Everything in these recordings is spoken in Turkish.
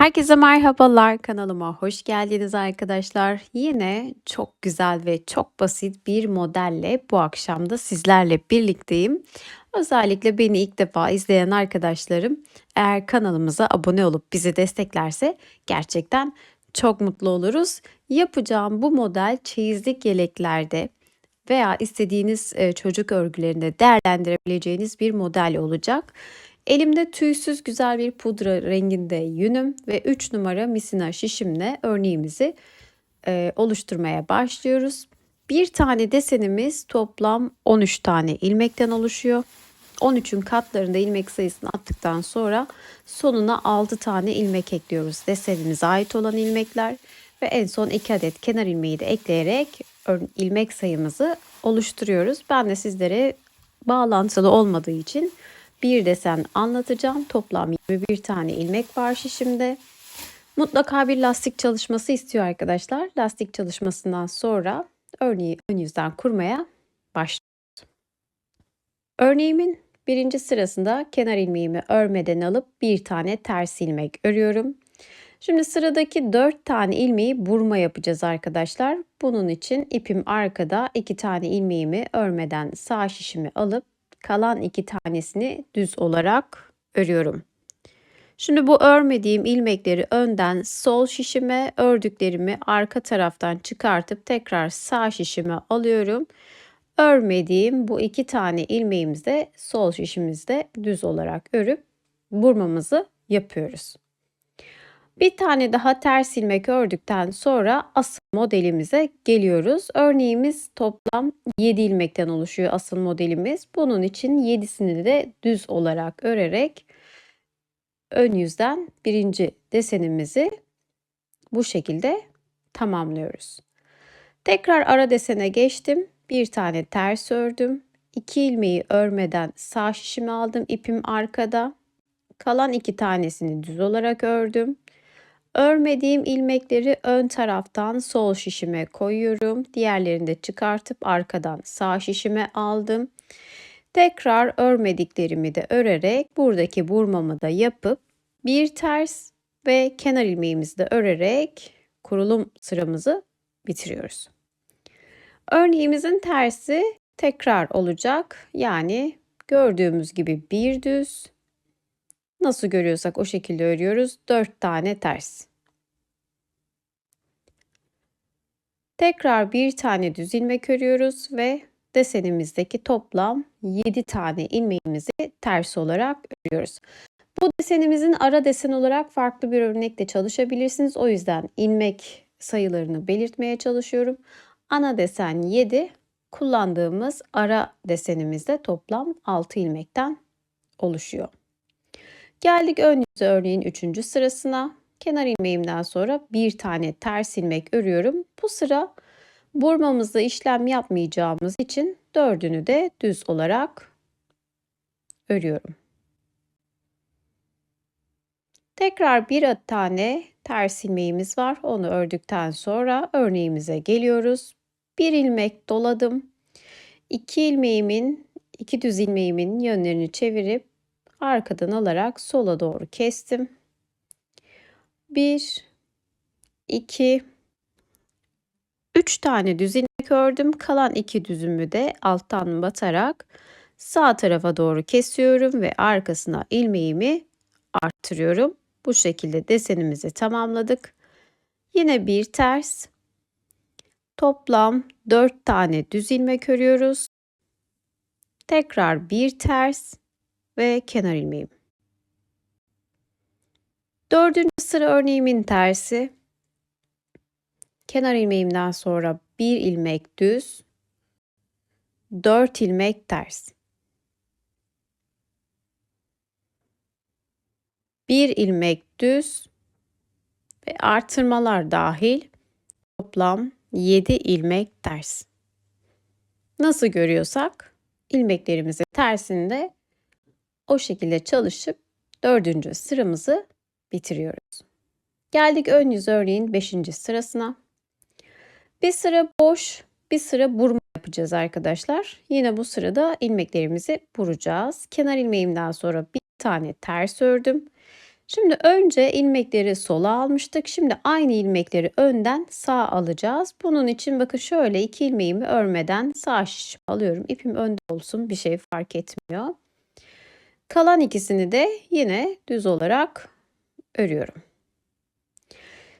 Herkese merhabalar, kanalıma hoş geldiniz arkadaşlar. Yine çok güzel ve çok basit bir modelle bu akşam da sizlerle birlikteyim. Özellikle beni ilk defa izleyen arkadaşlarım eğer kanalımıza abone olup bizi desteklerse gerçekten çok mutlu oluruz. Yapacağım bu model çeyizlik yeleklerde veya istediğiniz e, çocuk örgülerinde değerlendirebileceğiniz bir model olacak. Elimde tüysüz güzel bir pudra renginde yünüm ve 3 numara misina şişimle örneğimizi e, oluşturmaya başlıyoruz. Bir tane desenimiz toplam 13 tane ilmekten oluşuyor. 13'ün katlarında ilmek sayısını attıktan sonra sonuna 6 tane ilmek ekliyoruz. Desenimize ait olan ilmekler ve en son 2 adet kenar ilmeği de ekleyerek ilmek sayımızı oluşturuyoruz. Ben de sizlere bağlantılı olmadığı için bir desen anlatacağım. Toplam 21 tane ilmek var şişimde. Mutlaka bir lastik çalışması istiyor arkadaşlar. Lastik çalışmasından sonra örneği ön yüzden kurmaya başlıyoruz. Örneğimin birinci sırasında kenar ilmeğimi örmeden alıp bir tane ters ilmek örüyorum. Şimdi sıradaki 4 tane ilmeği burma yapacağız arkadaşlar. Bunun için ipim arkada 2 tane ilmeğimi örmeden sağ şişimi alıp kalan iki tanesini düz olarak örüyorum. Şimdi bu örmediğim ilmekleri önden sol şişime, ördüklerimi arka taraftan çıkartıp tekrar sağ şişime alıyorum. Örmediğim bu iki tane ilmeğimizi sol şişimizde düz olarak örüp burmamızı yapıyoruz. Bir tane daha ters ilmek ördükten sonra asıl modelimize geliyoruz. Örneğimiz toplam 7 ilmekten oluşuyor asıl modelimiz. Bunun için 7'sini de düz olarak örerek ön yüzden birinci desenimizi bu şekilde tamamlıyoruz. Tekrar ara desene geçtim. Bir tane ters ördüm. 2 ilmeği örmeden sağ şişimi aldım. ipim arkada. Kalan iki tanesini düz olarak ördüm. Örmediğim ilmekleri ön taraftan sol şişime koyuyorum. Diğerlerini de çıkartıp arkadan sağ şişime aldım. Tekrar örmediklerimi de örerek buradaki burmamı da yapıp bir ters ve kenar ilmeğimizi de örerek kurulum sıramızı bitiriyoruz. Örneğimizin tersi tekrar olacak. Yani gördüğümüz gibi bir düz, Nasıl görüyorsak o şekilde örüyoruz. 4 tane ters. Tekrar bir tane düz ilmek örüyoruz ve desenimizdeki toplam 7 tane ilmeğimizi ters olarak örüyoruz. Bu desenimizin ara desen olarak farklı bir örnekle çalışabilirsiniz. O yüzden ilmek sayılarını belirtmeye çalışıyorum. Ana desen 7, kullandığımız ara desenimizde toplam 6 ilmekten oluşuyor. Geldik ön yüzü örneğin 3. sırasına. Kenar ilmeğimden sonra bir tane ters ilmek örüyorum. Bu sıra burmamızda işlem yapmayacağımız için dördünü de düz olarak örüyorum. Tekrar bir tane ters ilmeğimiz var. Onu ördükten sonra örneğimize geliyoruz. Bir ilmek doladım. İki ilmeğimin, iki düz ilmeğimin yönlerini çevirip arkadan alarak sola doğru kestim. 1 2 3 tane düz ilmek ördüm. Kalan iki düzümü de alttan batarak sağ tarafa doğru kesiyorum ve arkasına ilmeğimi arttırıyorum. Bu şekilde desenimizi tamamladık. Yine bir ters. Toplam 4 tane düz ilmek örüyoruz. Tekrar bir ters ve kenar ilmeğim. Dördüncü sıra örneğimin tersi. Kenar ilmeğimden sonra bir ilmek düz, dört ilmek ters. Bir ilmek düz ve artırmalar dahil toplam 7 ilmek ters. Nasıl görüyorsak ilmeklerimizin tersinde o şekilde çalışıp dördüncü sıramızı bitiriyoruz. Geldik ön yüz örneğin beşinci sırasına. Bir sıra boş, bir sıra burma yapacağız arkadaşlar. Yine bu sırada ilmeklerimizi buracağız. Kenar ilmeğimden sonra bir tane ters ördüm. Şimdi önce ilmekleri sola almıştık. Şimdi aynı ilmekleri önden sağa alacağız. Bunun için bakın şöyle iki ilmeğimi örmeden sağ şişimi alıyorum. İpim önde olsun bir şey fark etmiyor. Kalan ikisini de yine düz olarak örüyorum.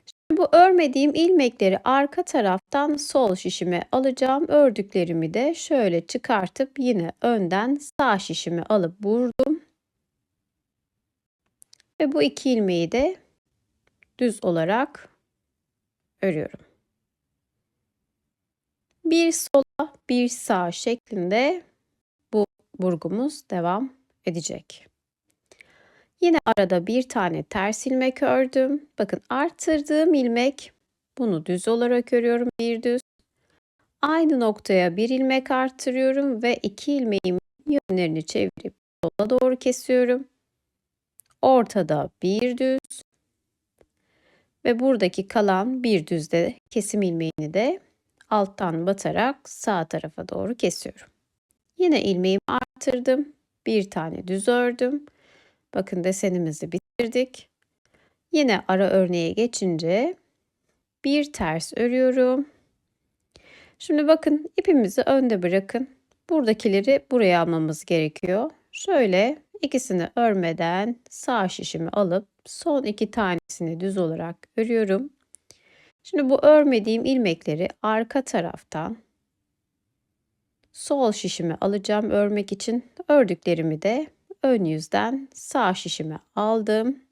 Şimdi bu örmediğim ilmekleri arka taraftan sol şişime alacağım. Ördüklerimi de şöyle çıkartıp yine önden sağ şişimi alıp vurdum. Ve bu iki ilmeği de düz olarak örüyorum. Bir sola bir sağ şeklinde bu burgumuz devam edecek. Yine arada bir tane ters ilmek ördüm. Bakın arttırdığım ilmek bunu düz olarak örüyorum bir düz. Aynı noktaya bir ilmek arttırıyorum ve iki ilmeğimin yönlerini çevirip sola doğru kesiyorum. Ortada bir düz ve buradaki kalan bir düzde kesim ilmeğini de alttan batarak sağ tarafa doğru kesiyorum. Yine ilmeğimi arttırdım. Bir tane düz ördüm. Bakın desenimizi bitirdik. Yine ara örneğe geçince bir ters örüyorum. Şimdi bakın ipimizi önde bırakın. Buradakileri buraya almamız gerekiyor. Şöyle ikisini örmeden sağ şişimi alıp son iki tanesini düz olarak örüyorum. Şimdi bu örmediğim ilmekleri arka taraftan sol şişimi alacağım örmek için. Ördüklerimi de ön yüzden sağ şişime aldım.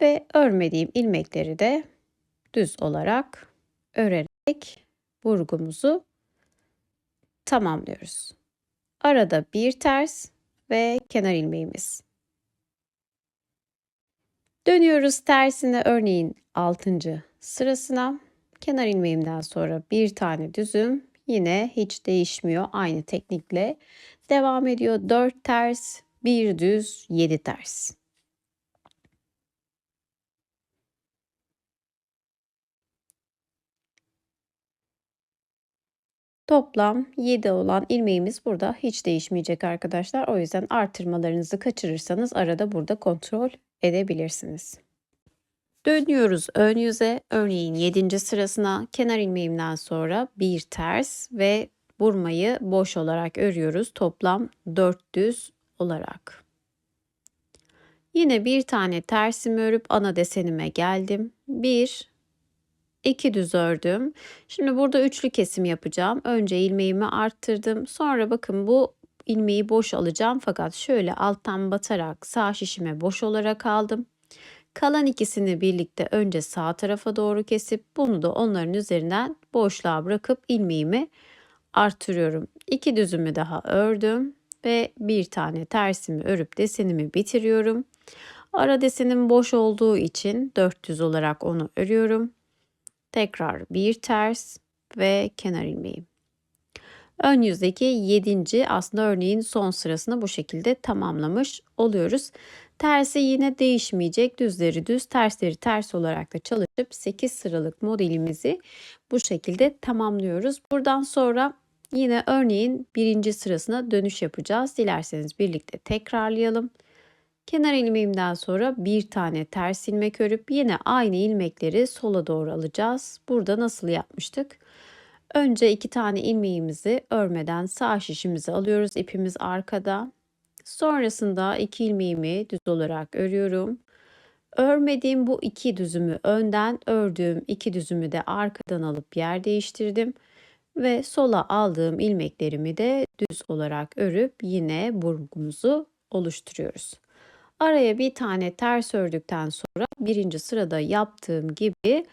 Ve örmediğim ilmekleri de düz olarak örerek burgumuzu tamamlıyoruz. Arada bir ters ve kenar ilmeğimiz. Dönüyoruz tersine örneğin 6. sırasına. Kenar ilmeğimden sonra bir tane düzüm yine hiç değişmiyor. Aynı teknikle devam ediyor. 4 ters, 1 düz, 7 ters. Toplam 7 olan ilmeğimiz burada hiç değişmeyecek arkadaşlar. O yüzden artırmalarınızı kaçırırsanız arada burada kontrol edebilirsiniz. Dönüyoruz ön yüze. Örneğin 7. sırasına kenar ilmeğimden sonra bir ters ve burmayı boş olarak örüyoruz. Toplam 4 düz olarak. Yine bir tane tersimi örüp ana desenime geldim. 1 2 düz ördüm. Şimdi burada üçlü kesim yapacağım. Önce ilmeğimi arttırdım. Sonra bakın bu ilmeği boş alacağım fakat şöyle alttan batarak sağ şişime boş olarak aldım. Kalan ikisini birlikte önce sağ tarafa doğru kesip bunu da onların üzerinden boşluğa bırakıp ilmeğimi artırıyorum. İki düzümü daha ördüm ve bir tane tersimi örüp desenimi bitiriyorum. Ara desenim boş olduğu için 400 olarak onu örüyorum. Tekrar bir ters ve kenar ilmeği. Ön yüzdeki 7. aslında örneğin son sırasını bu şekilde tamamlamış oluyoruz. Tersi yine değişmeyecek. Düzleri düz, tersleri ters olarak da çalışıp 8 sıralık modelimizi bu şekilde tamamlıyoruz. Buradan sonra yine örneğin birinci sırasına dönüş yapacağız. Dilerseniz birlikte tekrarlayalım. Kenar ilmeğimden sonra bir tane ters ilmek örüp yine aynı ilmekleri sola doğru alacağız. Burada nasıl yapmıştık? Önce iki tane ilmeğimizi örmeden sağ şişimizi alıyoruz. İpimiz arkada. Sonrasında iki ilmeğimi düz olarak örüyorum. Örmediğim bu iki düzümü önden ördüğüm iki düzümü de arkadan alıp yer değiştirdim. Ve sola aldığım ilmeklerimi de düz olarak örüp yine burgumuzu oluşturuyoruz. Araya bir tane ters ördükten sonra birinci sırada yaptığım gibi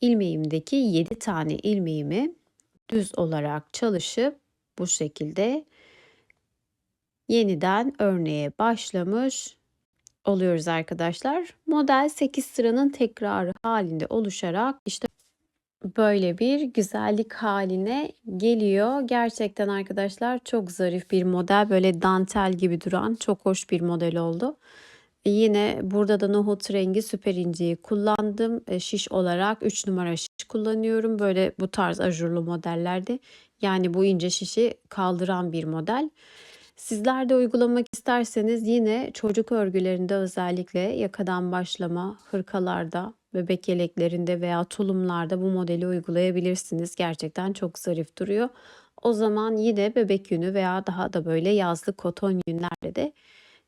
ilmeğimdeki 7 tane ilmeğimi düz olarak çalışıp bu şekilde yeniden örneğe başlamış oluyoruz arkadaşlar. Model 8 sıranın tekrarı halinde oluşarak işte böyle bir güzellik haline geliyor. Gerçekten arkadaşlar çok zarif bir model. Böyle dantel gibi duran çok hoş bir model oldu. Yine burada da nohut rengi süper inciyi kullandım. E, şiş olarak 3 numara şiş kullanıyorum. Böyle bu tarz ajurlu modellerde. Yani bu ince şişi kaldıran bir model. Sizler de uygulamak isterseniz yine çocuk örgülerinde özellikle yakadan başlama, hırkalarda, bebek yeleklerinde veya tulumlarda bu modeli uygulayabilirsiniz. Gerçekten çok zarif duruyor. O zaman yine bebek yünü veya daha da böyle yazlık koton yünlerle de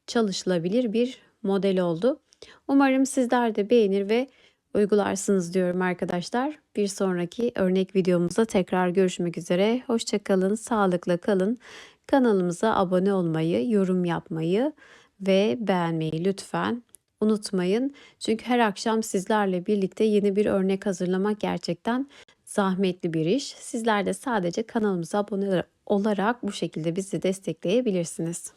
çalışılabilir bir model oldu. Umarım sizler de beğenir ve uygularsınız diyorum arkadaşlar. Bir sonraki örnek videomuzda tekrar görüşmek üzere. Hoşçakalın, sağlıkla kalın. Kanalımıza abone olmayı, yorum yapmayı ve beğenmeyi lütfen unutmayın. Çünkü her akşam sizlerle birlikte yeni bir örnek hazırlamak gerçekten zahmetli bir iş. Sizler de sadece kanalımıza abone olarak bu şekilde bizi destekleyebilirsiniz.